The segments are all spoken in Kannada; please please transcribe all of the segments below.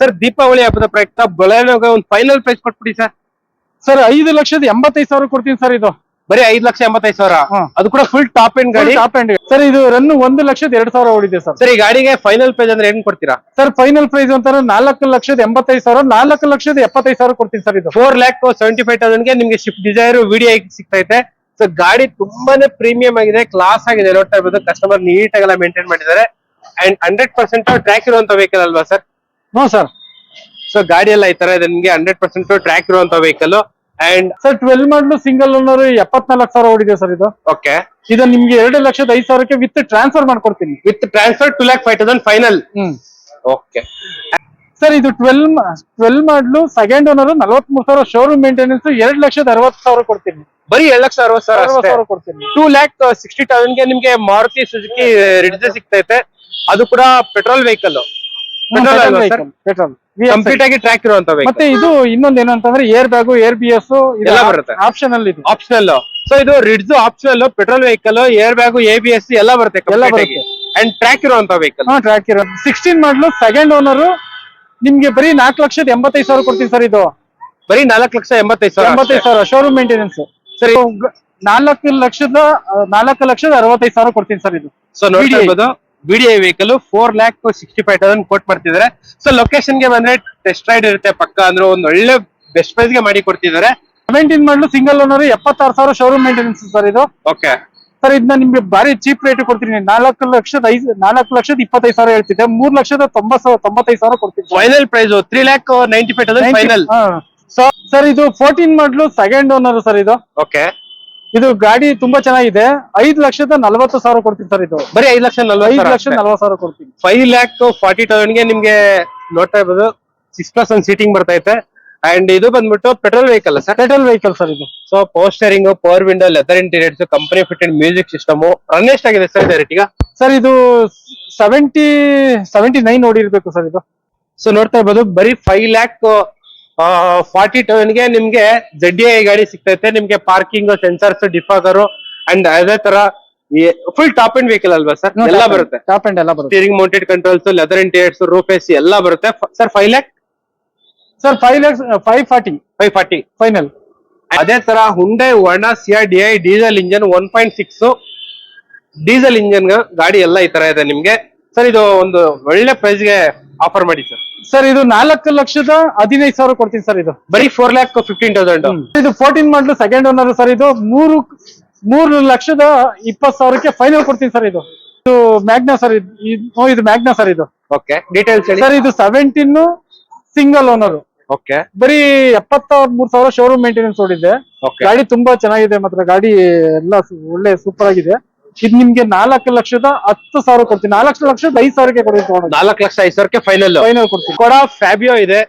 ಸರ್ ದೀಪಾವಳಿ ಹಬ್ಬದ ಪ್ರಯುಕ್ತ ಬೊಲೆನೋಗೆ ಒಂದು ಫೈನಲ್ ಪ್ರೈಸ್ ಕೊಟ್ಬಿಡಿ ಸರ್ ಸರ್ ಐದು ಲಕ್ಷದ ಎಂಬತ್ತೈದು ಸಾವಿರ ಕೊಡ್ತೀನಿ ಸರ್ ಇದು. ಬರೀ ಐದು ಲಕ್ಷ ಎಂಬತ್ತೈದು ಸಾವಿರ? ಹಾ. ಅದು ಕೂಡ ಫುಲ್ ಟಾಪ್ ಎಂಡ್ ಗಾಡಿ? ಟಾಪ್ ಎಂಡ್ ಸರ್ ಇದು ರನ್ ಒಂದು ಲಕ್ಷದ ಎರಡ್ ಸಾವಿರ ಓಡಿದೆ ಸರ್ ಸರ್ ಈ ಗಾಡಿಗೆ ಫೈನಲ್ ಪ್ರೈಸ್ ಅಂದ್ರೆ ಹೆಂಗ್ ಕೊಡ್ತೀರಾ? ಸರ್ ಫೈನಲ್ ಪ್ರೈಸ್ ಅಂತ ನಾಲ್ಕು ಲಕ್ಷದ ಎಂಬತ್ತೈದು ಸಾವಿರ ನಾಲ್ಕು ಲಕ್ಷದ ಎಪ್ಪತ್ತೈದು ಸಾವಿರ ಕೊಡ್ತೀನಿ ಸರ್ ಇದು. ಫೋರ್ ಲ್ಯಾಕ್ ಸೆವೆಂಟಿ ಫೈವ್ ತೌಸಂಡ್ಗೆ ನಿಮ್ಗೆ ಶಿಫ್ಟ್ ಡಿಸೈರ್ ವಿಡಿಯೋ ಸಿಗ್ತೈತೆ? ಸೊ ಗಾಡಿ ತುಂಬಾನೇ ಪ್ರೀಮಿಯಂ ಆಗಿದೆ ಕ್ಲಾಸ್ ಆಗಿದೆ ನೋಡ್ತಾ ಇರ್ಬೋದು ಕಸ್ಟಮರ್ ನೀಟ್ ಆಗೆಲ್ಲ ಮೇಂಟೈನ್ ಮಾಡಿದ್ದಾರೆ. ಅಂಡ್ ಹಂಡ್ರೆಡ್ ಪರ್ಸೆಂಟ್ ಟ್ರ್ಯಾಕ್ ಇರುವಂತ ವೆಹಿಕಲ್ ಅಲ್ವಾ ಸರ್ ಹ್ಞೂ ಸರ್ ಸೊ ಗಾಡಿ ಎಲ್ಲ ಈ ತರ ಇದೆ. ನಿಮಗೆ ಹಂಡ್ರೆಡ್ ಪರ್ಸೆಂಟ್ ಟ್ರ್ಯಾಕ್ ಇರುವಂತ vehicle and sir twelve model single owner ಎಪ್ಪತ್ನಾಲ್ಕು ಸಾವಿರ ಓಡಿದೆ ಸರ್ ಇದು. ಓಕೆ ಇದು ನಿಮ್ಗೆ ಎರಡು ಲಕ್ಷದ ಐದು ಸಾವಿರಕ್ಕೆ ವಿತ್ ಟ್ರಾನ್ಸ್ಫರ್ ಮಾಡ್ಕೊಡ್ತೀನಿ. With transfer two lakh five thousand final okay sir ಇದು twelve twelve model second owner ನಲವತ್ಮೂರು ಸಾವಿರ ಶೋರೂಮ್ ಮೇಂಟೆನೆನ್ಸ್ ಎರಡು ಲಕ್ಷದ ಅರವತ್ತು ಸಾವಿರ ಕೊಡ್ತೀನಿ. ಬರೀ ಎರಡ್ ಲಕ್ಷ ಅರವತ್ತು ಸಾವಿರ ಕೊಡ್ತೀನಿ. ಟೂ ಲ್ಯಾಕ್ ಸಿಕ್ಸ್ಟಿ ತೌಸಂಡ್ಗೆ ನಿಮ್ಗೆ ಮಾರುತಿ ಸುಜುಕಿ ರಿಡ್ಜ್ ಸಿಗ್ತೈತೆ. ಅದು ಕೂಡ ಪೆಟ್ರೋಲ್ ವೆಹಿಕಲ್ ಕಂಪ್ಲೀಟ್ ಆಗಿ ಟ್ರ್ಯಾಕ್ ಇರುವಂತ ಮತ್ತೆ ಇದು ಇನ್ನೊಂದು ಏನಂತಂದ್ರೆ air bag A B S ಎಲ್ಲ ಬರುತ್ತೆ. ಆಪ್ಷನ್ ಅಲ್ಲಿ ಇದೆ. ಆಪ್ಷನಲ್ ಸೊ ಇದು Ritz optional petrol vehicle air bag A B S ಎಲ್ಲ ಬರುತ್ತೆ ಎಲ್ಲ. ಅಂಡ್ ಟ್ರ್ಯಾಕ್ ಇರುವಂತ ವೆಹಿಕಲ್ ಹಾ ಟ್ರ್ಯಾಕ್ ಇರೋ ಸಿಕ್ಸ್ಟೀನ್ ಮಾಡ್ಲು ಸೆಕೆಂಡ್ ಓನರ್ ನಿಮ್ಗೆ ಬರೀ ನಾಲ್ಕು ಲಕ್ಷದ ಎಂಬತ್ತೈದು ಸಾವಿರ ಕೊಡ್ತೀನಿ ಸರ್ ಇದು. ಬರೀ ನಾಲ್ಕು ಲಕ್ಷ ಎಂಬತ್ತೈದು ಸಾವಿರ ಎಂಬತ್ತೈದು ಸಾವಿರ ಶೋರೂಮ್ ಮೇಂಟೆನೆನ್ಸ್ ಸರಿ. ನಾಲ್ಕು ಲಕ್ಷದ ನಾಲ್ಕು ಲಕ್ಷದ ಅರವತ್ತೈದು ಸಾವಿರ ಕೊಡ್ತೀನಿ ಸರ್ ಇದು. ಸೊ. ಇರ್ಬೋದು. VDI vehicle four lakh sixty five thousand quote ಮಾಡ್ತಿದ್ದಾರೆ. ಸೊ ಲೊಕೇಶನ್ಗೆ ಬಂದ್ರೆ ಟೆಸ್ಟ್ ರೈಡ್ ಇರುತ್ತೆ. ಪಕ್ಕ ಅಂದ್ರೆ ಒಂದ್ ಒಳ್ಳೆ ಬೆಸ್ಟ್ ಪ್ರೈಸ್ಗೆ ಮಾಡಿ ಕೊಡ್ತಿದ್ದಾರೆ. ಸೆವೆಂಟೀನ್ ಮಾಡಲು ಸಿಂಗಲ್ ಓನರ್ ಎಪ್ಪತ್ತಾರು ಸಾವಿರ ಶೋರೂಮ್ ಮೇಂಟೆನೆನ್ಸ್ ಸರ್ ಇದು. ಓಕೆ ಸರ್ ಇದನ್ನ ನಿಮ್ಗೆ ಬಾರಿ ಚೀಪ್ ರೇಟ್ ಕೊಡ್ತೀನಿ. ನಾಲ್ಕು ಲಕ್ಷದ ಐದು ನಾಲ್ಕು ಲಕ್ಷದ ಇಪ್ಪತ್ತೈದು ಸಾವಿರ ಹೇಳ್ತಿದ್ದೆ. ಮೂರ್ ಲಕ್ಷದ ತೊಂಬತ್ ಸಾವಿರ ತೊಂಬತ್ತೈದು ಸಾವಿರ ಕೊಡ್ತೀನಿ. Final price three lakh ninety five thousand final sir ಇದು fourteen model second owner sir ಇದು. ಓಕೆ ಇದು ಗಾಡಿ ತುಂಬಾ ಚೆನ್ನಾಗಿದೆ. ಐದು ಲಕ್ಷದ ನಲವತ್ತು ಸಾವಿರ ಕೊಡ್ತೀನಿ ಸರ್ ಇದು. ಬರೀ ಐದು ಲಕ್ಷ ಐದು ಲಕ್ಷ ನಲವತ್ತು ಸಾವಿರ ಕೊಡ್ತೀನಿ. ಫೈವ್ ಲ್ಯಾಕ್ ಫಾರ್ಟಿ ತೌಸಂಡ್ಗೆ ನಿಮ್ಗೆ ನೋಡ್ತಾ ಇರ್ಬೋದು. ಸಿಕ್ಸ್ ಪ್ಲಸ್ ಒನ್ ಸೀಟಿಂಗ್ ಬರ್ತೈತೆ ಅಂಡ್ ಇದು ಬಂದ್ಬಿಟ್ಟು petrol vehicle sir? Petrol vehicle sir ಇದು. So power steering power window leather interiors company fitted music system run ಎಷ್ಟಾಗಿದೆ ಸರ್ ಈಗ? ಸರ್ ಇದು ಸೆವೆಂಟಿ ಸೆವೆಂಟಿ ನೈನ್ ನೋಡಿರ್ಬೇಕು ಸರ್ ಇದು. ಸೊ ನೋಡ್ತಾ ಇರ್ಬೋದು. ಬರೀ ಫೈವ್ ಲ್ಯಾಕ್ ಫಾರ್ಟಿ ಗೆ ನಿಮ್ಗೆ ಜಡ್ಡಿ ಐ ಗಾಡಿ ಸಿಗ್ತೈತೆ. ನಿಮ್ಗೆ ಪಾರ್ಕಿಂಗ್ ಸೆನ್ಸರ್ಸ್ ಡಿಫಾಗರ್ ಅಂಡ್ ಅದೇ ತರ ಫುಲ್ ಟಾಪ್ ಅಂಡ್ ವೆಹಿಕಲ್ ಅಲ್ವಾ ಸರ್ ಎಲ್ಲ ಬರುತ್ತೆ. ಟಾಪ್ ಅಂಡ್ ಎಲ್ಲ ಬರುತ್ತೆ. Steering mounted controls leather interiors roof AC ಎಲ್ಲ ಬರುತ್ತೆ. Sir five lakh sir five lakh five forty five forty final ಅದೇ ತರ Hyundai Verna CR D I diesel engine one point six diesel engine ಗಾಡಿ ಎಲ್ಲ ಈ ತರ ಇದೆ ನಿಮ್ಗೆ. ಸರ್ ಇದು ಒಂದು ಒಳ್ಳೆ ಪ್ರೈಸ್ಗೆ ಆಫರ್ ಮಾಡಿ ಸರ್ ಸರ್ ಇದು ನಾಲ್ಕು ಲಕ್ಷದ ಹದಿನೈದು ಸಾವಿರ ಕೊಡ್ತೀನಿ ಸರ್ ಇದು. ಬರೀ ಫೋರ್ ಲ್ಯಾಕ್ ಫಿಫ್ಟೀನ್ ತೌಸಂಡ್ ಇದು fourteen model second owner sir ಇದು ಮೂರು ಮೂರು ಲಕ್ಷದ ಇಪ್ಪತ್ತು ಸಾವಿರಕ್ಕೆ ಫೈನಲ್ ಕೊಡ್ತೀನಿ ಸರ್ ಇದು. ಇದು ಮ್ಯಾಗ್ನಾ ಸರ್ ಇದು ಇದು- ಇದು ಮ್ಯಾಗ್ನಾ ಸರ್ ಇದು. ಓಕೆ ಡೀಟೇಲ್ಸ್ ಸರ್ ಇದು ಸೆವೆಂಟೀನ್ ಸಿಂಗಲ್ ಓನರ್ ಓಕೆ ಬರೀ ಎಪ್ಪತ್ತ ಮೂರ್ ಸಾವಿರ ಶೋರೂಮ್ ಮೇಂಟೆನೆನ್ಸ್ ಓಡಿದೆ ಓಕೆ ಗಾಡಿ ತುಂಬಾ ಚೆನ್ನಾಗಿದೆ ಮಾತ್ರ. ಗಾಡಿ ಎಲ್ಲ ಒಳ್ಳೆ ಸೂಪರ್ ಆಗಿದೆ. ಇದು ನಿಮ್ಗೆ ನಾಲ್ಕು ಲಕ್ಷದ ಹತ್ತು ಸಾವಿರ ಕೊಡ್ತೀನಿ. ನಾಲ್ಕು ಲಕ್ಷದ ಐದು ಸಾವಿರಕ್ಕೆ ಕೊಡ್ತೀನಿ ನಾಲ್ಕು ಲಕ್ಷ ಐದು ಸಾವಿರಕ್ಕೆ ಫೈನಲ್ ಫೈನಲ್ ಕೊಡ್ತೀನಿ. ಕೊಡ ಫ್ಯಾಬಿಯೋ ಇದೆ.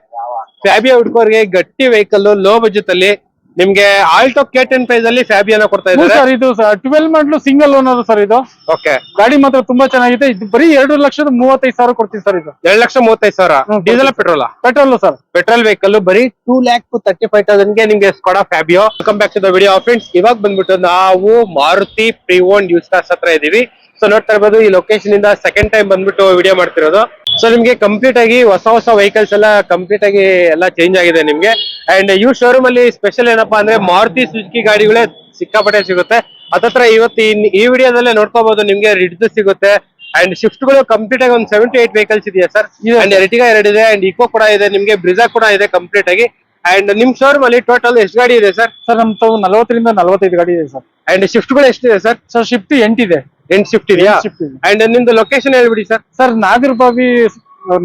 ಫ್ಯಾಬಿಯೋ ಹುಡ್ಕೋರ್ಗೆ ಗಟ್ಟಿ ವೆಹಿಕಲ್ ಲೋ ಬಜೆಟ್ ಅಲ್ಲಿ ನಿಮ್ಗೆ ಆಲ್ಟೋ ಕೆ ಟೆನ್ ಪ್ರೈಸ್ ಅಲ್ಲಿ ಫ್ಯಾಬಿಯೋನ ಕೊಡ್ತಾ ಇದ್ದಾರೆ. ಸರ್ ಇದು twelve model single owner sir ಇದು. ಓಕೆ ಗಾಡಿ ಮಾತ್ರ ತುಂಬಾ ಚೆನ್ನಾಗಿದೆ. ಇದು ಬರೀ ಎರಡು ಲಕ್ಷದ ಮೂವತ್ತೈದು ಸಾವಿರ ಕೊಡ್ತೀವಿ ಸರ್ ಇದು. ಎರಡು ಲಕ್ಷ ಮೂವತ್ತೈದು ಸಾವಿರ. Diesel petrol petrol sir. Petrol vehicle ಬರೀ ಟೂ ಲ್ಯಾಕ್ ತರ್ಟಿ ಫೈವ್ ತೌಸಂಡ್ಗೆ ನಿಮ್ಗೆ Skoda Fabia come back to the video friends ಇವಾಗ ಬಂದ್ಬಿಟ್ಟು ನಾವು ಮಾರುತಿ ಪ್ರಿವೋನ್ ಯೂಸ್ ಕಾರ್ಸ್ ಹತ್ರ ಇದೀವಿ. ಸೊ ನೋಡ್ತಾ ಇರ್ಬೋದು ಈ ಲೊಕೇಶನ್ ಇಂದ ಸೆಕೆಂಡ್ ಟೈಮ್ ಬಂದ್ಬಿಟ್ಟು ವಿಡಿಯೋ ಮಾಡ್ತಿರೋದು. ಸೊ ನಿಮ್ಗೆ ಕಂಪ್ಲೀಟ್ ಆಗಿ ಹೊಸ ಹೊಸ ವೆಹಿಕಲ್ಸ್ ಎಲ್ಲ ಕಂಪ್ಲೀಟ್ ಆಗಿ ಎಲ್ಲ ಚೇಂಜ್ ಆಗಿದೆ ನಿಮ್ಗೆ. ಅಂಡ್ ಈ ಶೋರೂಮ್ ಅಲ್ಲಿ ಸ್ಪೆಷಲ್ ಏನಪ್ಪಾ ಅಂದ್ರೆ ಮಾರುತಿ ಸುಜುಕಿ ಗಾಡಿಗಳೇ ಸಿಕ್ಕಾಪಟ್ಟೆ ಸಿಗುತ್ತೆ. ಅದತ್ರ ಇವತ್ತು ಈ- ವಿಡಿಯೋದಲ್ಲೇ ನೋಡ್ಕೋಬಹುದು ನಿಮ್ಗೆ ರಿಡ್ದು ಸಿಗುತ್ತೆ. ಅಂಡ್ ಶಿಫ್ಟ್ಗಳು ಕಂಪ್ಲೀಟ್ ಆಗಿ ಒಂದ್ ಸೆವೆಂಟಿ ಏಟ್ ವೆಹಿಕಲ್ಸ್ ಇದೆಯಾ ಸರ್ ಅಂಡ್ ಅಂಡ್ ಎರಡು ಇದೆ ಅಂಡ್ ಇಕೋ ಕೂಡ ಇದೆ ನಿಮ್ಗೆ ಬ್ರಿಜಾ ಕೂಡ ಇದೆ ಕಂಪ್ಲೀಟ್ ಆಗಿ. ಅಂಡ್ ನಿಮ್ ಶೋರೂಮ್ ಅಲ್ಲಿ ಟೋಟಲ್ ಎಷ್ಟು ಗಾಡಿ ಇದೆ ಸರ್ ಸರ್ ನಮ್ ನಲವತ್ತರಿಂದ ನಲವತ್ತೈದು ಗಾಡಿ ಇದೆ ಸರ್ ಅಂಡ್ ಶಿಫ್ಟ್ಗಳು ಎಷ್ಟಿದೆ ಸರ್ ಸರ್ ಶಿಫ್ಟ್ ಎಂಟಿದೆ. ಎಂಟ್ ಶಿಫ್ಟ್ ಇದೆಯಾ? ಇದೆ. ಅಂಡ್ ನಿಮ್ದು ಲೊಕೇಶನ್ ಹೇಳ್ಬಿಡಿ sir sir Nagarbhavi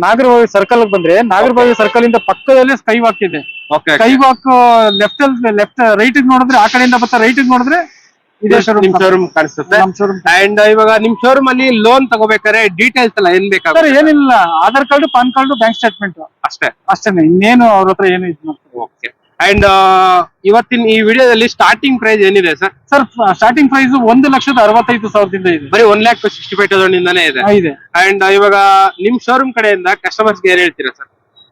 Nagarbhavi circle ಬಂದ್ರೆ ನಾಗರಬಾವಿ ಸರ್ಕಲ್ ಇಂದ ಪಕ್ಕದಲ್ಲೇ ಸ್ಕೈ ವಾಕ್ ಇದೆ. ಓಕೆ ಸ್ಕೈ ವಾಕ್ ಲೆಫ್ಟ್ ಅಲ್ಲಿ ಲೆಫ್ಟ್ ರೈಟ್ ನೋಡಿದ್ರೆ ಆ ಕಡೆಯಿಂದ ಬರ್ತಾ ರೈಟ್ ನೋಡಿದ್ರೆ ಇದೇ ಶೋರೂಮ್ ನಿಮ್ ಶೋರೂಮ್ ಕಾಣಿಸುತ್ತೆ. ನಮ್ ಅಂಡ್ ಇವಾಗ ನಿಮ್ ಶೋರೂಮ್ ಅಲ್ಲಿ ಲೋನ್ ತಗೋಬೇಕಾದ್ರೆ ಡೀಟೇಲ್ಸ್ ಎಲ್ಲ ಏನ್ ಸರ್ ಬೇಕಾಗುತ್ತೆ ಏನಿಲ್ಲ. Aadhaar card PAN card bank statement ಅಷ್ಟೇ. ಅಷ್ಟೇ ಇನ್ನೇನು ಅವ್ರ ಹತ್ರ ಏನು ಇದು ಓಕೆ ಅಂಡ್ ಇವತ್ತಿನ ಈ ವಿಡಿಯೋದಲ್ಲಿ ಸ್ಟಾರ್ಟಿಂಗ್ ಪ್ರೈಸ್ ಏನಿದೆ ಸರ್? ಸರ್ ಸ್ಟಾರ್ಟಿಂಗ್ ಪ್ರೈಸ್ ಒಂದು ಲಕ್ಷದ ಅರವತ್ತೈದು ಸಾವಿರದಿಂದ ಇದೆ. ಬರೀ one lakh sixty five thousand ಇಂದಾನೇ ಇದೆ. ಅಂಡ್ ಇವಾಗ ನಿಮ್ ಶೋರೂಮ್ ಕಡೆಯಿಂದ ಕಸ್ಟಮರ್ಸ್ಗೆ ಏನ್ ಹೇಳ್ತೀರಾ ಸರ್?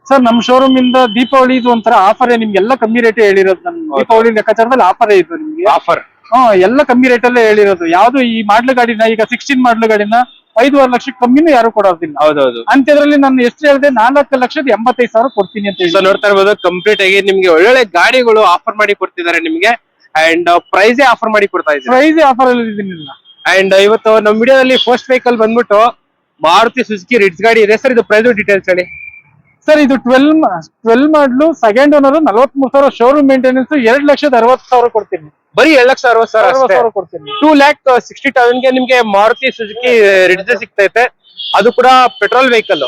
ಸರ್ ನಮ್ ಶೋರೂಮ್ ಇಂದ ದೀಪಾವಳಿ ಇದು ಒಂಥರ ಆಫರ್ ನಿಮ್ಗೆಲ್ಲ ಕಮ್ಮಿ ರೇಟ್ ಹೇಳಿರೋದು. ನಮ್ ದೀಪಾವಳಿ ಲೆಕ್ಕಾಚಾರದಲ್ಲಿ ಆಫರ್ ಇದು ನಿಮ್ಗೆ. ಆಫರ್ ಹಾ ಎಲ್ಲ ಕಮ್ಮಿ ರೇಟ್ ಅಲ್ಲೇ ಹೇಳಿರೋದು. ಯಾವ್ದು ಈ ಮಾಡ್ಲು ಗಾಡಿನ ಈಗ ಸಿಕ್ಸ್ಟೀನ್ ಮಾಡ್ಲು ಗಾಡಿನ ಐದೂವರೆ ಲಕ್ಷ ಕಮ್ಮಿನೂ ಯಾರು ಕೊಡೋದಿಲ್ಲ. ಹೌದೌದು. ಅಂತ್ಯದ್ರಲ್ಲಿ ನಾನು ಎಷ್ಟು ಹೇಳಿದೆ ನಾಲ್ಕು ಲಕ್ಷದ ಎಂಬತ್ತೈದು ಸಾವಿರ ಕೊಡ್ತೀನಿ ಅಂತ ಸೊ ಹೇಳಿ. ನೋಡ್ತಾ ಇರ್ಬೋದು ಕಂಪ್ಲೀಟ್ ಆಗಿ ನಿಮ್ಗೆ ಒಳ್ಳೊಳ್ಳೆ ಗಾಡಿಗಳು ಆಫರ್ ಮಾಡಿ ಕೊಡ್ತಿದ್ದಾರೆ ನಿಮ್ಗೆ. ಅಂಡ್ ಪ್ರೈಸ್ ಆಫರ್ ಮಾಡಿ ಕೊಡ್ತಾ ಇದ್ದಾರೆ? ಪ್ರೈಸ್ ಆಫರ್ ಅಲ್ಲಿ ಇದೀನಿಲ್ಲ ಅಂಡ್ ಇವತ್ತು ನಮ್ಮ ವಿಡಿಯೋದಲ್ಲಿ ಫಸ್ಟ್ ವೆಹಿಕಲ್ ಬಂದ್ಬಿಟ್ಟು ಮಾರುತಿ ಸುಜುಕಿ ರಿಡ್ಸ್ ಗಾಡಿ ಇದೆ. ಸರ್ ಇದು ಪ್ರೈಸ್ ಡೀಟೇಲ್ಸ್ ಹೇಳಿ. ಸರ್ ಇದು twelve twelve model second owner ನಲವತ್ಮೂರು ಸಾವಿರ ಶೋರೂಮ್ ಮೇಂಟೆನೆನ್ಸ್ ಎರಡ್ ಲಕ್ಷದ ಅರವತ್ತು ಸಾವಿರ ಕೊಡ್ತೀನಿ. ಬರೀ ಎರಡ್ ಲಕ್ಷ ಅರವತ್ತು ಸಾವಿರ ಕೊಡ್ತೀನಿ. ಟೂ ಲ್ಯಾಕ್ ಸಿಕ್ಸ್ಟಿ ಗೆ ನಿಮ್ಗೆ ಮಾರುತಿ ಸುಜುಕಿ ರಿಡ್ಜ್ ಸಿಗ್ತೈತೆ. ಅದು ಕೂಡ ಪೆಟ್ರೋಲ್ ವೆಹಿಕಲ್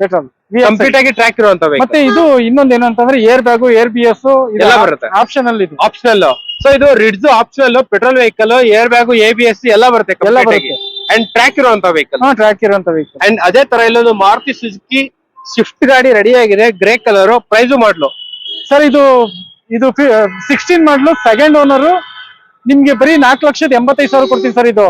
ಪೆಟ್ರೋಲ್ ಕಂಪ್ಲೀಟ್ ಆಗಿ ಟ್ರ್ಯಾಕ್ ಇರುವಂತ ಮತ್ತೆ ಇದು ಇನ್ನೊಂದ್ ಏನಂತಂದ್ರೆ air bag A B S ಎಲ್ಲ ಬರುತ್ತೆ. ಆಪ್ಷನ್ ಅಲ್ಲಿ ಇದು. ಆಪ್ಷನಲ್ ಸೊ ಇದು Ritz optional petrol vehicle air bag A B S ಎಲ್ಲ ಬರುತ್ತೆ ಎಲ್ಲ ಬರುತ್ತೆ. ಅಂಡ್ ಟ್ರ್ಯಾಕ್ ಇರುವಂತ ವೆಹಿಕಲ್ ಹಾ ಟ್ರ್ಯಾಕ್ ಇರುವಂತ ವೆಹಿಕಲ್ ಅಂಡ್ ಅದೇ ತರ ಇಲ್ಲೊಂದು ಮಾರುತಿ ಸುಜುಕಿ ಸ್ವಿಫ್ಟ್ ಗಾಡಿ ರೆಡಿ ಆಗಿದೆ grey colour price model sir ಇದು ಇದು ಸಿಕ್ಸ್ಟೀನ್ ಮಾಡ್ಲು ಸೆಕೆಂಡ್ ಓನರ್ ನಿಮ್ಗೆ ಬರೀ ನಾಲ್ಕು ಲಕ್ಷದ ಎಂಬತ್ತೈದು ಸಾವಿರ ಕೊಡ್ತೀನಿ ಸರ್ ಇದು.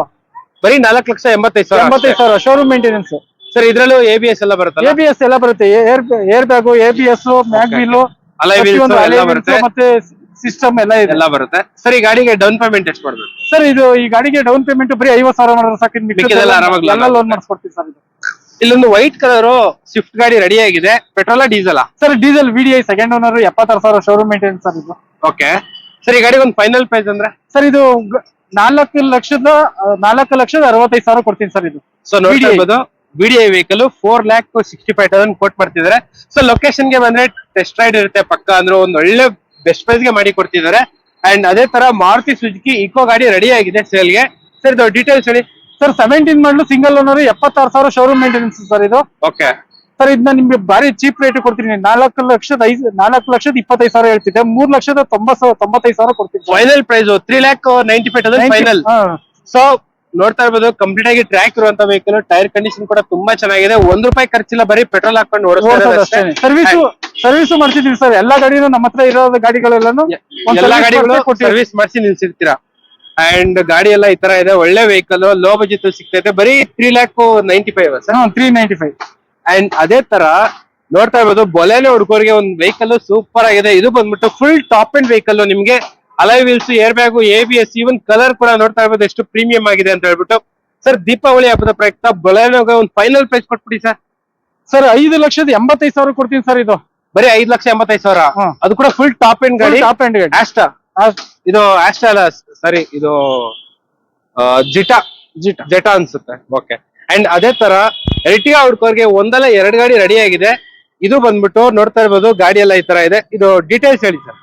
ಬರೀ ನಾಲ್ಕು ಲಕ್ಷ ಎಂಬತ್ತೈದು ಸಾವಿರ ಎಂಬತ್ತೈದು ಸಾವಿರ ಶೋರೂಮ್ ಮೇಂಟೆನೆನ್ಸ್ ಸರ್ ಇದ್ರಲ್ಲೂ ಎ ಬಿ ಎಸ್ ಎಲ್ಲ ಬರುತ್ತೆ ಎ ಬಿ ಎಸ್ ಎಲ್ಲ ಬರುತ್ತೆ air air bag A B S mag wheel. ಮತ್ತೆ ಸಿಸ್ಟಮ್ ಎಲ್ಲ ಇದೆ. ಎಲ್ಲ ಬರುತ್ತೆ. ಸರ್ ಈ ಗಾಡಿಗೆ ಡೌನ್ ಪೇಮೆಂಟ್ ಎಷ್ಟು ಮಾಡಬೇಕು ಸರ್ ಇದು ಈ ಗಾಡಿಗೆ ಡೌನ್ ಪೇಮೆಂಟ್ ಬರೀ ಐವತ್ ಸಾವಿರ ಮಾಡಿದ್ರೆ ಸಾಕು ಇನ್ನು ಮಿಕ್ಕಿದ್ದೆಲ್ಲ ಮಿಕ್ಕಿದ್ದೆಲ್ಲ ಆರಾಮಾಗಿ loan ಎಲ್ಲ ಲೋನ್. ಮಾಡಿಸ್ಕೊಡ್ತೀವಿ ಸರ್ ಇದು. ಇಲ್ಲೊಂದು ವೈಟ್ ಕಲರ್ ಸ್ವಿಫ್ಟ್ ಗಾಡಿ ರೆಡಿ ಆಗಿದೆ. Petrol diesel sir diesel V D I second owner ಎಪ್ಪತ್ತಾರು ಸಾವಿರ ಶೋರೂಮ್ ಮೇಂಟೆನೆನ್ಸ್ ಸರ್ ಇದು. ಓಕೆ ಸರ್ ಈ ಗಾಡಿಗೆ ಒಂದು ಫೈನಲ್ ಪ್ರೈಸ್ ಅಂದ್ರೆ? ಸರ್ ಇದು ಗ- ನಾಲ್ಕು ಲಕ್ಷದ ಆ, ನಾಲ್ಕು ಲಕ್ಷದ ಅರವತ್ತೈದು ಸಾವಿರ ಕೊಡ್ತೀನಿ ಸರ್ ಇದು. ಸೊ ನೋಡಿ VDI. ಇರ್ಬೋದು VDI vehicle four lakh sixty five thousand ಕೊಟ್ಟು ಮಾಡ್ತಿದ್ದಾರೆ. ಸೊ ಲೊಕೇಶನ್ಗೆ ಬಂದ್ರೆ ಟೆಸ್ಟ್ ರೈಡ್ ಇರುತ್ತೆ. ಪಕ್ಕ ಅಂದ್ರೆ ಒಂದು ಒಳ್ಳೆ ಬೆಸ್ಟ್ ಪ್ರೈಸ್ಗೆ ಮಾಡಿ ಕೊಡ್ತಿದ್ದಾರೆ. ಅಂಡ್ ಅದೇ ತರ ಮಾರುತಿ ಸುಜುಕಿ ಇಕೋ ಗಾಡಿ ರೆಡಿ ಆಗಿದೆ ಸೇಲ್ಗೆ. ಸರ್ ಇದು ಡೀಟೇಲ್ಸ್ ಹೇಳಿ. Sir seventeen model single owner ಎಪ್ಪತ್ತಾರು ಸಾವಿರ ಶೋರೂಮ್ ಮೇಂಟೆನೆನ್ಸ್ ಸರ್ ಇದು. ಓಕೆ ಸರ್ ಇದನ್ನ ನಿಮ್ಗೆ ಭಾರಿ ಚೀಪ್ ರೇಟ್ ಕೊಡ್ತೀನಿ. ನಾಲ್ಕು ಲಕ್ಷದ ಐದು ನಾಲ್ಕು ಲಕ್ಷದ ಇಪ್ಪತ್ತೈದು ಸಾವಿರ ಹೇಳ್ತಿದ್ದೆ. ಮೂರ್ ಲಕ್ಷದ ತೊಂಬತ್ ಸಾವಿರ ತೊಂಬತ್ತೈದು ಸಾವಿರ ಕೊಡ್ತೀನಿ. Final price three lakh ninety five thousand final. So ನೋಡ್ತಾ ಇರ್ಬೋದು ಕಂಪ್ಲೀಟ್ ಆಗಿ ಟ್ರ್ಯಾಕ್ ಇರುವಂತ ವೆಹಿಕಲ್ ಟೈರ್ ಕಂಡೀಷನ್ ಕೂಡ ತುಂಬಾ ಚೆನ್ನಾಗಿದೆ. ಒಂದ್ ರೂಪಾಯಿ ಖರ್ಚಿಲ್ಲ ಬರೀ ಪೆಟ್ರೋಲ್ ಹಾಕೊಂಡು. ಸರ್ವಿಸು ಸರ್ವಿಸು ಮಾಡ್ತಿದೀವಿ ಸರ್ ಎಲ್ಲಾ ಗಾಡಿನೂ ನಮ್ಮ ಹತ್ರ ಇರೋ ಗಾಡಿಗಳೆಲ್ಲಾನು ಎಲ್ಲಾ ಗಾಡಿಗಳು ಸರ್ವಿಸ್ ಮಾಡಿಸಿ ನಿಲ್ಸಿರ್ತೀರಾ? ಅಂಡ್ ಗಾಡಿ ಎಲ್ಲ ಈ ತರ ಇದೆ. ಒಳ್ಳೆ ವೆಹಿಕಲ್ ಲೋ ಬಜೆಟ್ ಸಿಗ್ತೈತೆ ಬರೀ three lakh ninety five sir three ninety five and ಅದೇ ತರ ನೋಡ್ತಾ ಇರ್ಬೋದು ಬೊಲೆನೆ ಹುಡುಗರಿಗೆ ಒಂದು ವೆಹಿಕಲ್ ಸೂಪರ್ ಆಗಿದೆ. ಇದು ಬಂದ್ಬಿಟ್ಟು ಫುಲ್ ಟಾಪ್ ಅಂಡ್ ವೆಹಿಕಲ್ ನಿಮ್ಗೆ alloy wheels air bag A B S even colour ಕೂಡ ನೋಡ್ತಾ ಇರ್ಬೋದು ಎಷ್ಟು ಪ್ರೀಮಿಯಂ ಆಗಿದೆ ಅಂತ ಹೇಳ್ಬಿಟ್ಟು. ಸರ್ ದೀಪಾವಳಿ ಹಬ್ಬದ ಪ್ರಯುಕ್ತ ಬೊಲೆನೋಗೆ ಒಂದು ಫೈನಲ್ ಪ್ರೈಸ್ ಕೊಟ್ಬಿಡಿ ಸರ್ ಸರ್ ಐದು ಲಕ್ಷದ ಎಂಬತ್ತೈದು ಸಾವಿರ ಕೊಡ್ತೀನಿ ಸರ್ ಇದು. ಬರೀ ಐದ್ ಲಕ್ಷ ಎಂಬತ್ತೈದು ಸಾವಿರ. ಹ್ಮ್. ಅದು ಕೂಡ ಫುಲ್ ಟಾಪ್ ಎಂಡ್ ಗಾಡಿ. ಟಾಪ್ ಎಂಡ್ ಗಾಡಿ. ಆಸ್ಟಾ ಇದು ಆಸ್ಟಾ ಅಲ್ಲ ಸಾರಿ ಇದು ಜಿಟಾ ಜಿಟಾ ಜಿಟ ಜೆಟಾ ಅನ್ಸುತ್ತೆ. ಓಕೆ ಅಂಡ್ ಅದೇ ತರ ಎರ್ಟಿಗಾ ಹುಡ್ಕೋರ್ಗೆ ಒಂದಲ್ಲ ಎರಡು ಗಾಡಿ ರೆಡಿ ಆಗಿದೆ. ಇದು ಬಂದ್ಬಿಟ್ಟು ನೋಡ್ತಾ ಇರ್ಬೋದು ಗಾಡಿ ಎಲ್ಲ ಈ ತರ ಇದೆ. ಇದು ಡೀಟೇಲ್ಸ್ ಹೇಳಿ ಸರ್.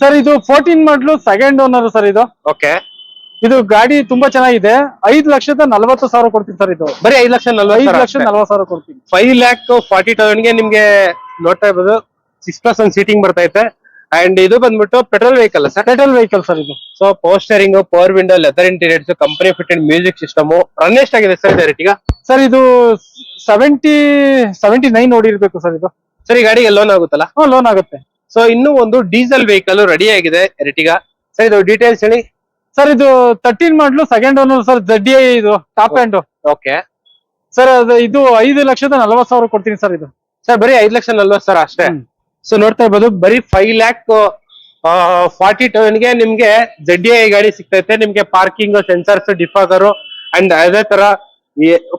ಸರ್ ಇದು fourteen model second owner sir ಇದು. ಓಕೆ ಇದು ಗಾಡಿ ತುಂಬಾ ಚೆನ್ನಾಗಿದೆ. ಐದ್ ಲಕ್ಷದ ನಲವತ್ತು ಸಾವಿರ ಕೊಡ್ತೀನಿ ಸರ್ ಇದು. ಬರೀ ಐದ್ ಲಕ್ಷ ಐದ್ ನಲ್ವತ್ತು ಲಕ್ಷದ ನಲವತ್ತು ಸಾವಿರ ಕೊಡ್ತೀನಿ. ಫೈವ್ ಲ್ಯಾಕ್ ಫಾರ್ಟಿ ಗೆ ನಿಮ್ಗೆ ನೋಡ್ತಾ ಇರ್ಬೋದು. ಸಿಕ್ಸ್ ಪ್ಲಸ್ ಸೀಟಿಂಗ್ ಸೀಟಿಂಗ್ ಬರ್ತೈತೆ ಅಂಡ್ ಇದು ಬಂದ್ಬಿಟ್ಟು petrol vehicle sir. Petrol vehicle sir ಇದು. So power steering power window leather interiors company fitted music system run ಆಗಿದೆ ಸರ್ ಇದು ಈಗ? ಸರ್ ಇದು ಸೆವೆಂಟಿ ಸೆವೆಂಟಿ ನೈನ್ ನೋಡಿರ್ಬೇಕು ಸರ್ ಇದು. ಸರ್ ಈ ಗಾಡಿಗೆ ಲೋನ್ ಆಗುತ್ತಲ್ಲ? ಹ್ಞೂ ಲೋನ್ ಆಗುತ್ತೆ. ಸೊ ಇನ್ನೂ ಒಂದು ಡೀಸೆಲ್ ವೆಹಿಕಲ್ ರೆಡಿ ಆಗಿದೆ ಎರ್ಟಿಗಾ ಸರ್ ಇದು ಡೀಟೇಲ್ಸ್ ಹೇಳಿ. ಸರ್ ಇದು thirteen model second owner sir ZDI ಇದು ಟಾಪ್ ಹ್ಯಾಂಡ್ ಓಕೆ ಸರ್ ಅದು ಇದು ಐದು ಲಕ್ಷದ ನಲವತ್ತು ಸಾವಿರ ಕೊಡ್ತೀನಿ ಸರ್ ಇದು. ಸರ್ ಬರೀ ಐದ್ ಲಕ್ಷ ನಲ್ವತ್ ಸಾವಿರ ಅಷ್ಟೇ. ಸೊ ನೋಡ್ತಾ ಇರ್ಬೋದು ಬರೀ ಫೈವ್ ಲ್ಯಾಕ್ ಫಾರ್ಟಿ ಗೆ ನಿಮ್ಗೆ ಜಡ್ ಎ ಗಾಡಿ ಸಿಗ್ತೈತೆ. ನಿಮ್ಗೆ ಪಾರ್ಕಿಂಗ್ ಸೆನ್ಸರ್ಸ್ ಡಿಫಾಗರ್ ಅಂಡ್ ಅದೇ ತರ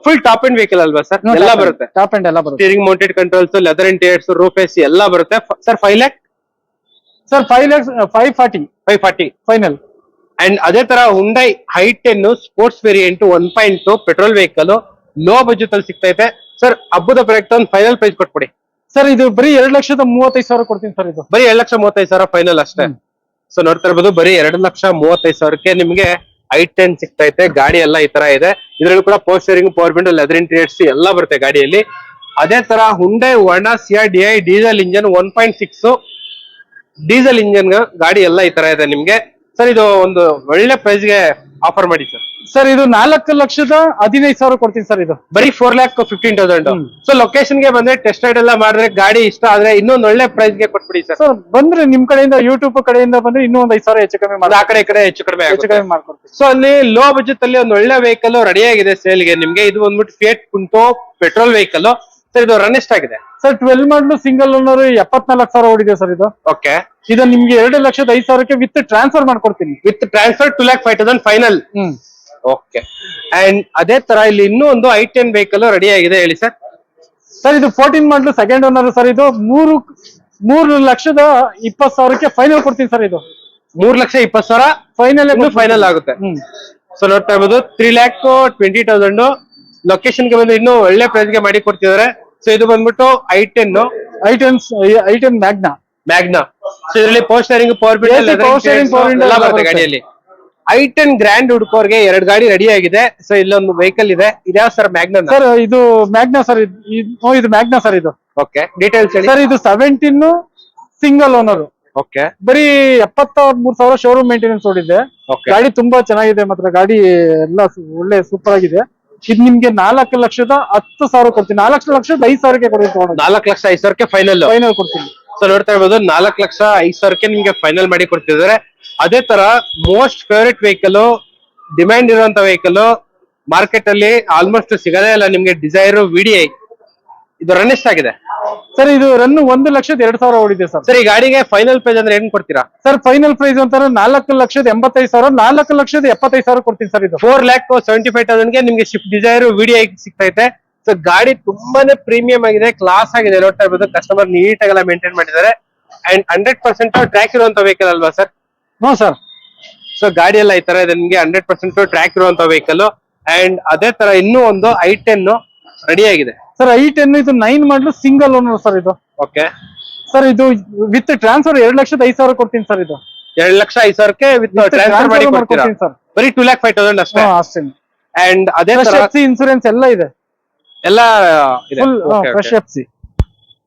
ಫುಲ್ ಟಾಪ್ ಅಂಡ್ ವೆಹಿಕಲ್ ಅಲ್ವಾ ಸರ್ ಎಲ್ಲ ಬರುತ್ತೆ. ಟಾಪ್ ಅಂಡ್ ಎಲ್ಲ ಬರುತ್ತೆ. Steering mounted controls leather interiors roof AC ಎಲ್ಲ ಬರುತ್ತೆ. Sir five lakh sir five lakh five forty five forty final and ಅದೇ ತರ Hyundai i ten sports variant one point two petrol vehicle low budget ಅಲ್ಲಿ ಸಿಗ್ತೈತೆ. ಸರ್ ಹಬ್ಬದ ಪ್ರಯುಕ್ತ ಒಂದು ಫೈನಲ್ ಪ್ರೈಸ್ ಕೊಟ್ಬಿಡಿ. ಸರ್ ಇದು ಬರೀ ಎರಡು ಲಕ್ಷದ ಮೂವತ್ತೈದು ಸಾವಿರ ಕೊಡ್ತೀನಿ ಸರ್ ಇದು. ಬರೀ ಎರಡು ಲಕ್ಷ ಮೂವತ್ತೈದು ಸಾವಿರ ಫೈನಲ್ ಅಷ್ಟೇ. ಸೊ ನೋಡ್ತಾ ಇರ್ಬೋದು ಬರೀ ಎರಡು ಲಕ್ಷ ಮೂವತ್ತೈದು ಸಾವಿರಕ್ಕೆ ನಿಮ್ಗೆ ಐ ಟೆನ್ ಸಿಗ್ತೈತೆ ಗಾಡಿ ಎಲ್ಲ ಈ ತರ ಇದೆ. ಇದರಲ್ಲಿ ಕೂಡ post steering power window leather interiors ಎಲ್ಲ ಬರುತ್ತೆ ಗಾಡಿಯಲ್ಲಿ. ಅದೇ ತರ Hyundai Verna CR D I diesel engine one point six diesel engine ಗಾಡಿ ಎಲ್ಲ ಈ ತರ ಇದೆ ನಿಮ್ಗೆ. ಸರ್ ಇದು ಒಂದು ಒಳ್ಳೆ ಪ್ರೈಸ್ಗೆ ಆಫರ್ ಮಾಡಿ ಸರ್ ಸರ್ ಇದು ನಾಲ್ಕು ಲಕ್ಷದ ಹದಿನೈದು ಸಾವಿರ ಕೊಡ್ತೀನಿ ಸರ್ ಇದು. ಬರೀ four lakh fifteen thousand so ಲೊಕೇಶನ್ಗೆ ಬಂದ್ರೆ ಟೆಸ್ಟ್ ರೈಡ್ ಎಲ್ಲ ಮಾಡಿದ್ರೆ ಗಾಡಿ ಇಷ್ಟ ಆದ್ರೆ ಇನ್ನೊಂದು ಒಳ್ಳೆ ಪ್ರೈಸ್ಗೆ ಕೊಟ್ಬಿಡಿ ಸರ್ ಸರ್ ಬಂದ್ರೆ ನಿಮ್ ಕಡೆಯಿಂದ ಯೂಟ್ಯೂಬ್ ಕಡೆಯಿಂದ ಬಂದ್ರೆ ಇನ್ನೂ ಒಂದ್ ಐದು ಸಾವಿರ ಹೆಚ್ಚು ಕಡಿಮೆ ಮಾಡಿ ಆ ಕಡೆ ಈ ಕಡೆ ಹೆಚ್ಚು ಕಡಿಮೆ ಹೆಚ್ಚು ಕಡಿಮೆ ಮಾಡ್ಕೊಡ್ತೀವಿ ಸೊ ಅಲ್ಲಿ ಲೋ ಬಜೆಟ್ ಅಲ್ಲಿ ಒಂದ್ ಒಳ್ಳೆ ವೆಹಿಕಲ್ ರೆಡಿ ಆಗಿದೆ ಸೇಲ್ಗೆ. ನಿಮ್ಗೆ ಇದು ಬಂದ್ಬಿಟ್ಟು Fiat Punto petrol vehicle sir ಇದು ರನ್ ಎಷ್ಟಾಗಿದೆ sir twelve model single owner ಎಪ್ಪತ್ನಾಲ್ಕು ಸಾವಿರ ಓಡಿದೆ ಸರ್ ಇದು. ಓಕೆ ಇದು ನಿಮ್ಗೆ ಎರಡು ಲಕ್ಷದ ಐದು ಸಾವಿರಕ್ಕೆ ವಿತ್ ಟ್ರಾನ್ಸ್ಫರ್ ಮಾಡ್ಕೊಡ್ತೀನಿ. With transfer two lakh five thousand final hmm. Okay and ಅದೇ ತರ ಇಲ್ಲಿ ಇನ್ನೂ ಒಂದು ಐ ಟೆನ್ ವೆಹಿಕಲ್ ರೆಡಿ ಆಗಿದೆ ಹೇಳಿ ಸರ್ ಸರ್ ಇದು fourteen model second owner sir ಇದು. ಮೂರು ಮೂರು ಲಕ್ಷದ ಇಪ್ಪತ್ತು ಸಾವಿರಕ್ಕೆ ಫೈನಲ್ ಕೊಡ್ತೀನಿ ಸರ್ ಇದು. ಮೂರ್ ಲಕ್ಷ ಇಪ್ಪತ್ತು ಸಾವಿರ ಫೈನಲ್ ಫೈನಲ್ ಆಗುತ್ತೆ. ಸೊ ನೋಡ್ತಾ ಇರ್ಬೋದು ತ್ರೀ ಲ್ಯಾಕ್ ಟ್ವೆಂಟಿ ತೌಸಂಡ್ ಲೊಕೇಶನ್ಗೆ ಬಂದು ಇನ್ನೂ ಒಳ್ಳೆ ಪ್ರೈಸ್ಗೆ ಮಾಡಿ ಕೊಡ್ತಿದ್ದಾರೆ ಸೊ ಇದು ಬಂದ್ಬಿಟ್ಟು i ten i ten i ten Magna Magna so ಇದರಲ್ಲಿ ಪವರ್ ಸ್ಟೇರಿಂಗ್ ಪವರ್ ಬರುತ್ತೆ. ಗಾಡಿಯಲ್ಲಿ. ಐ ಟೆನ್ ಗ್ರ್ಯಾಂಡ್ ಹುಡುಕೋರ್ಗೆ ಎರಡು ಗಾಡಿ ರೆಡಿ ಆಗಿದೆ. ಸೊ ಇಲ್ಲೊಂದು ವೆಹಿಕಲ್ ಇದೆ. ಇದ್ಯಾವ ಸರ್ ಮ್ಯಾಗ್ನಾ ಸರ್ ಇದು ಮ್ಯಾಗ್ನಾ ಸರ್ ಇದು ಮ್ಯಾಗ್ನಾ ಸರ್ ಇದು ಓಕೆ ಡೀಟೇಲ್ಸ್ ಸರ್ ಇದು ಸೆವೆಂಟೀನ್ ಸಿಂಗಲ್ ಓನರ್ ಓಕೆ ಬರೀ ಎಪ್ಪತ್ತ ಮೂರ್ ಸಾವಿರ ಶೋರೂಮ್ ಮೇಂಟೆನೆನ್ಸ್ ಓಡಿದೆ ಗಾಡಿ ತುಂಬಾ ಚೆನ್ನಾಗಿದೆ ಮಾತ್ರ. ಗಾಡಿ ಎಲ್ಲ ಒಳ್ಳೆ ಸೂಪರ್ ಆಗಿದೆ. ಇದು ನಿಮ್ಗೆ ನಾಲ್ಕು ಲಕ್ಷದ ಹತ್ತು ಸಾವಿರ ಕೊಡ್ತೀನಿ. ನಾಲ್ಕು ಲಕ್ಷದ ಐದು ಸಾವಿರಕ್ಕೆ ಕೊಡ್ತೀನಿ ನಾಲ್ಕು ಲಕ್ಷ ಐದು ಸಾವಿರಕ್ಕೆ ಫೈನಲ್ ಫೈನಲ್ ಕೊಡ್ತೀನಿ. ಸೊ ನೋಡ್ತಾ ಇರ್ಬೋದು ನಾಲ್ಕು ಲಕ್ಷ ಐದು ಸಾವಿರಕ್ಕೆ ನಿಮ್ಗೆ ಫೈನಲ್ ಮಾಡಿ ಕೊಡ್ತಿದ್ದಾರೆ. ಅದೇ ತರ ಮೋಸ್ಟ್ ಫೇವ್ರೆಟ್ ವೆಹಿಕಲ್ ಡಿಮ್ಯಾಂಡ್ ಇರುವಂತ ವೆಹಿಕಲ್ ಮಾರ್ಕೆಟ್ ಅಲ್ಲಿ ಆಲ್ಮೋಸ್ಟ್ ಸಿಗದೇ ಇಲ್ಲ ನಿಮ್ಗೆ ಡಿಸೈರ್ ವಿಡಿಐ ಇದು ರನ್ ಎಷ್ಟಾಗಿದೆ? ಸರ್ ಇದು ರನ್ ಒಂದು ಲಕ್ಷದ ಎರಡ್ ಸಾವಿರ ಓಡಿದೆ ಸರ್ ಸರ್ ಈ ಗಾಡಿಗೆ ಫೈನಲ್ ಪ್ರೈಸ್ ಅಂದ್ರೆ ಏನ್ ಕೊಡ್ತೀರಾ? ಸರ್ ಫೈನಲ್ ಪ್ರೈಸ್ ಅಂತಾರೆ ನಾಲ್ಕು ಲಕ್ಷದ ಎಂಬತ್ತೈದು ಸಾವಿರ ನಾಲ್ಕು ಲಕ್ಷದ ಎಪ್ಪತ್ತೈದು ಸಾವಿರ ಕೊಡ್ತೀನಿ ಸರ್ ಇದು. ಫೋರ್ ಲ್ಯಾಕ್ ಸೆವೆಂಟಿ ಫೈವ್ ತೌಸಂಡ್ಗೆ ನಿಮ್ಗೆ ಶಿಫ್ಟ್ ಡಿಸೈರ್ ಆಗಿ ಸಿಗ್ತೈತೆ. ಸೊ ಗಾಡಿ ತುಂಬಾನೇ ಪ್ರೀಮಿಯಂ ಆಗಿದೆ ಕ್ಲಾಸ್ ಆಗಿದೆ ನೋಡ್ತಾ ಇರ್ಬೋದು. ಕಸ್ಟಮರ್ ನೀಟ್ ಆಗೆಲ್ಲ ಮೇಂಟೈನ್ ಮಾಡಿದ್ದಾರೆ. ಅಂಡ್ ಹಂಡ್ರೆಡ್ ಪರ್ಸೆಂಟ್ ಟ್ರ್ಯಾಕ್ ಇರುವಂತ ವೆಹಿಕಲ್ ಅಲ್ವಾ ಸರ್ ಹ್ಞೂ ಸರ್ ಸೊ ಗಾಡಿ ಎಲ್ಲ ಈ ತರ ಇದೆ. ನಿಮ್ಗೆ ಹಂಡ್ರೆಡ್ ಪರ್ಸೆಂಟ್ ಟ್ರ್ಯಾಕ್ ಇರುವಂತ ವೆಹಿಕಲ್ ಅಂಡ್ ಅದೇ ತರ ಇನ್ನೂ ಒಂದು ಐ ಟೆನ್ ರೆಡಿ ಆಗಿದೆ. ಸರ್ ಐ ಟೆನ್ ಇದು nine model single owner sir ಇದು. ಓಕೆ ಸರ್ ಇದು ವಿತ್ ಟ್ರಾನ್ಸ್ಫರ್ ಎರಡ್ ಲಕ್ಷದ ಐದು ಸಾವಿರ ಕೊಡ್ತೀನಿ ಸರ್ ಇದು. ಎರಡ್ ಲಕ್ಷ ಐದು ಸಾವಿರಕ್ಕೆ ವಿತ್ ಟ್ರಾನ್ಸ್ಫರ್ ಮಾಡಿ ಕೊಡ್ತೀರಾ? ಸರ್ ಬರೀ ಟೂ ಲ್ಯಾಕ್ ಫೈವ್ ತೌಸಂಡ್ ಅಷ್ಟೇ? ಅಷ್ಟೇ. ಅಂಡ್ ಅದೇ ಫ್ರೆಶ್ ಎಫ್ ಸಿ ಇನ್ಸೂರೆನ್ಸ್ ಎಲ್ಲ ಇದೆ. ಎಲ್ಲ ಇದೆ. Full fresh F C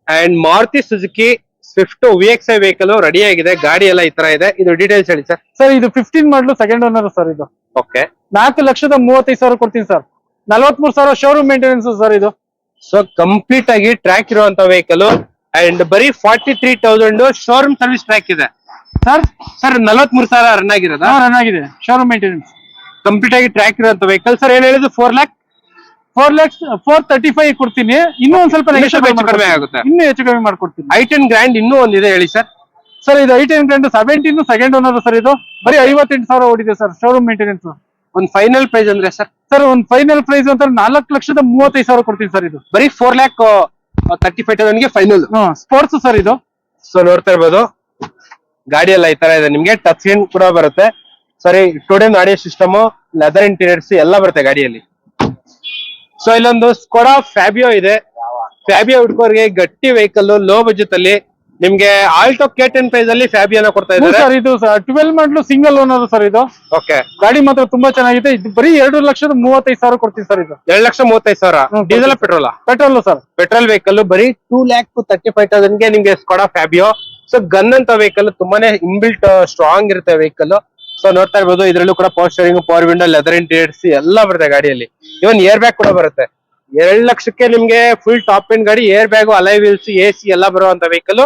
and Maruti Suzuki Swift V X I vehicle ready ಆಗಿದೆ. ಗಾಡಿ ಎಲ್ಲ ಈ ತರ ಇದೆ. ಇದು ಡೀಟೇಲ್ಸ್ ಹೇಳಿ ಸರ್ ಸರ್ ಇದು fifteen model second owner sir ಇದು. ಓಕೆ ನಾಲ್ಕು ಲಕ್ಷದ ಮೂವತ್ತೈದು ಸಾವಿರ ಕೊಡ್ತೀನಿ ಸರ್ ನಲವತ್ಮೂರು ಸಾವಿರ ಶೋರೂಮ್ ಮೇಂಟೆನೆನ್ಸ್ ಸರ್ ಇದು. ಸೊ ಕಂಪ್ಲೀಟ್ ಆಗಿ ಟ್ರ್ಯಾಕ್ ಇರುವಂತ ವೆಹಿಕಲ್ ಅಂಡ್ ಬರೀ forty three thousand showroom service track ಇದೆ. ಸರ್ ಸರ್ ನಲವತ್ಮೂರು ಸಾವಿರ ರನ್ ಆಗಿರೋದಾ? ರನ್ ಆಗಿದೆ. ಶೋರೂಮ್ ಮೇಂಟೆನೆನ್ಸ್ ಕಂಪ್ಲೀಟ್ ಆಗಿ ಟ್ರ್ಯಾಕ್ ಇರುವಂತ ವೆಹಿಕಲ್ ಸರ್ ಏನ್ ಹೇಳಿದ್ರು four lakh four lakhs four thirty five ಕೊಡ್ತೀನಿ. ಇನ್ನೂ ಒಂದ್ ಸ್ವಲ್ಪ ಹೆಚ್ಚು ಕಡಿಮೆ ಆಗುತ್ತೆ. ಇನ್ನೂ ಹೆಚ್ಚು ಕಡಿಮೆ ಮಾಡ್ಕೊಡ್ತೀನಿ. ಐ ಟೆನ್ ಗ್ರ್ಯಾಂಡ್ ಇನ್ನೂ ಒಂದಿದೆ ಹೇಳಿ ಸರ್ ಸರ್ ಇದು I ten grand seventeen second owner sir ಇದು. ಬರೀ ಐವತ್ತೆಂಟು ಸಾವಿರ ಓಡಿದೆ ಸರ್ ಶೋರೂಮ್ ಮೇಂಟೆನೆನ್ಸ್ ಒಂದ್ ಫೈನಲ್ ಪ್ರೈಸ್ ಅಂದ್ರೆ ಸರ್ ಸರ್ ಒಂದ್ ಫೈನಲ್ ಪ್ರೈಸ್ ಅಂತ ನಾಲ್ಕು ಲಕ್ಷದ ಮೂವತ್ತೈದು ಸಾವಿರ ಕೊಡ್ತೀನಿ ಸರ್ ಇದು. ಬರೀ ಫೋರ್ ಲ್ಯಾಕ್ ತರ್ಟಿ ಫೈವ್ ತೌಸಂಡ್ಗೆ ಫೈನಲ್ ಹ್ಮ್ ಸ್ಪೋರ್ಟ್ಸ್ ಸರ್ ಇದು. ಸೊ ನೋಡ್ತಾ ಇರ್ಬೋದು. ಗಾಡಿ ಎಲ್ಲ ಈ ತರ ಇದೆ. ನಿಮ್ಗೆ ಟಚ್ ಸ್ಕ್ರೀನ್ ಕೂಡ ಬರುತ್ತೆ. ಸರಿ student audio system leather interiors ಎಲ್ಲ ಬರುತ್ತೆ ಗಾಡಿಯಲ್ಲಿ. ಸೊ ಇಲ್ಲೊಂದು ಸ್ಕೋಡಾ ಫ್ಯಾಬಿಯೋ ಇದೆ. ಫ್ಯಾಬಿಯೋ ಹುಡ್ಕೋರ್ಗೆ ಗಟ್ಟಿ ವೆಹಿಕಲ್ ಲೋ ಬಜೆಟ್ ಅಲ್ಲಿ ನಿಮ್ಗೆ ಆಲ್ಟೋ ಕೆ ಟೆನ್ ಪ್ರೈಸ್ ಅಲ್ಲಿ ಫ್ಯಾಬಿಯೋನ ಕೊಡ್ತಾ ಇದ್ದಾರೆ. ಸರ್ ಇದು twelve model single owner sir ಇದು. ಓಕೆ ಗಾಡಿ ಮಾತ್ರ ತುಂಬಾ ಚೆನ್ನಾಗಿದೆ. ಇದು ಬರೀ ಎರಡು ಲಕ್ಷದ ಮೂವತ್ತೈದು ಸಾವಿರ ಕೊಡ್ತೀವಿ ಸರ್ ಇದು. ಎರಡು ಲಕ್ಷ ಮೂವತ್ತೈದು ಸಾವಿರ. Diesel petrol petrol sir petrol vehicle ಬರೀ ಟೂ ಲ್ಯಾಕ್ ತರ್ಟಿ ಫೈವ್ ತೌಸಂಡ್ಗೆ ನಿಮ್ಗೆ ಸ್ಕೊಡಾ ಫ್ಯಾಬಿಯೋ ಸೊ ಗನ್ ಅಂತ ವೆಹಿಕಲ್ ತುಂಬಾನೇ ಇನ್ಬಿಲ್ಟ್ ಸ್ಟ್ರಾಂಗ್ ಇರುತ್ತೆ ವೆಹಿಕಲ್ ಸೊ ನೋಡ್ತಾ ಇರ್ಬೋದು ಇದರಲ್ಲೂ ಕೂಡ power steering power window leather interiors ಎಲ್ಲ ಬರುತ್ತೆ ಗಾಡಿಯಲ್ಲಿ. ಇವನ್ ಏರ್ ಬ್ಯಾಗ್ ಕೂಡ ಬರುತ್ತೆ. ಎರಡ್ ಲಕ್ಷಕ್ಕೆ ನಿಮ್ಗೆ ಫುಲ್ ಟಾಪ್ ಎಂಡ್ ಗಾಡಿ air bag alloy wheels A C ಎಲ್ಲ ಬರುವಂತ ವೆಹಿಕಲ್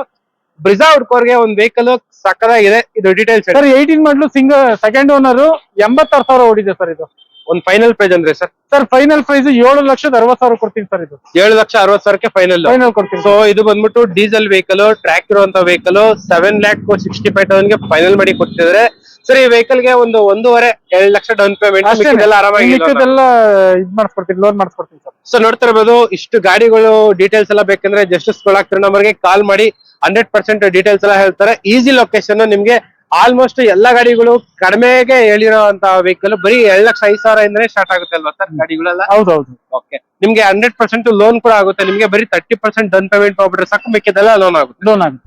ಬ್ರಿಜಾ ಹುಡ್ಕೋರ್ಗೆ ಒಂದ್ ವೆಹಿಕಲ್ ಸಕ್ಕದಾಗಿದೆ. ಇದು details sir eighteen model single second owner ಎಂಬತ್ತಾರು ಸಾವಿರ ಓಡಿದೆ ಸರ್ ಇದು. ಒಂದ್ ಫೈನಲ್ ಪ್ರೈಸ್ ಅಂದ್ರೆ ಸರ್ ಸರ್ ಫೈನಲ್ ಪ್ರೈಸ್ ಏಳು ಲಕ್ಷದ ಅರವತ್ ಸಾವಿರ ಕೊಡ್ತೀನಿ ಸರ್ ಇದು. ಏಳು ಲಕ್ಷ ಅರವತ್ ಸಾವಿರಕ್ಕೆ ಫೈನಲ್ ಫೈನಲ್ ಕೊಡ್ತೀನಿ ಸೊ ಇದು ಬಂದ್ಬಿಟ್ಟು ಡೀಸೆಲ್ ವೆಹಿಕಲ್ ಟ್ರ್ಯಾಕ್ ಇರುವಂತ vehicle seven lakh sixty five ತೌಸಂಡ್ಗೆ final ಮಾಡಿ ಕೊಡ್ತಿದ್ರೆ ಸರ್ ಈ ವೆಹಿಕಲ್ಗೆ ಒಂದು ಒಂದೂವರೆ ಎರಡು ಲಕ್ಷ ಡೌನ್ ಪೇಮೆಂಟ್ ಆರಾಮಾಗಿ ಮಿಕ್ಕಿದ್ದೆಲ್ಲ ಇದ್ ಮಾಡಿಸ್ಕೊಡ್ತೀನಿ ಲೋನ್ ಮಾಡಿಸ್ಕೊಡ್ತೀನಿ ಸರ್. ಸೊ ನೋಡ್ತಾ ಇರ್ಬೋದು ಇಷ್ಟು ಗಾಡಿಗಳು ಡೀಟೇಲ್ಸ್ ಎಲ್ಲ ಬೇಕಂದ್ರೆ ಜಸ್ಟಿಸ್ ನಂಬರ್ ನಂಬರ್ಗೆ ಕಾಲ್ ಮಾಡಿ ಹಂಡ್ರೆಡ್ ಪರ್ಸೆಂಟ್ ಡೀಟೇಲ್ಸ್ ಎಲ್ಲ ಹೇಳ್ತಾರೆ. ಈಸಿ ಲೊಕೇಶನ್ ನಿಮ್ಗೆ ಆಲ್ಮೋಸ್ಟ್ ಎಲ್ಲಾ ಗಾಡಿಗಳು ಕಡಿಮೆಗೆ ಹೇಳಿರೋಂತ ವೆಹಿಕಲ್ ಬರೀ ಎರಡ್ ಲಕ್ಷ ಐದು ಸಾವಿರ ಇಂದನೇ ಸ್ಟಾರ್ಟ್ ಆಗುತ್ತೆ ಅಲ್ವಾ ಸರ್ ಗಾಡಿಗಳೆಲ್ಲ? ಹೌದೌದು. ಓಕೆ ನಿಮ್ಗೆ ಹಂಡ್ರೆಡ್ ಪರ್ಸೆಂಟ್ ಲೋನ್ ಕೂಡ ಆಗುತ್ತೆ. ನಿಮ್ಗೆ ಬರೀ ತರ್ಟಿ ಪರ್ಸೆಂಟ್ ಡೌನ್ ಪೇಮೆಂಟ್ ಮಾಡ್ಬಿಟ್ರೆ ಸಾಕು ಮಿಕ್ಕಿದೆಲ್ಲ ಲೋನ್ ಆಗುತ್ತೆ. ಲೋನ್ ಆಗುತ್ತೆ.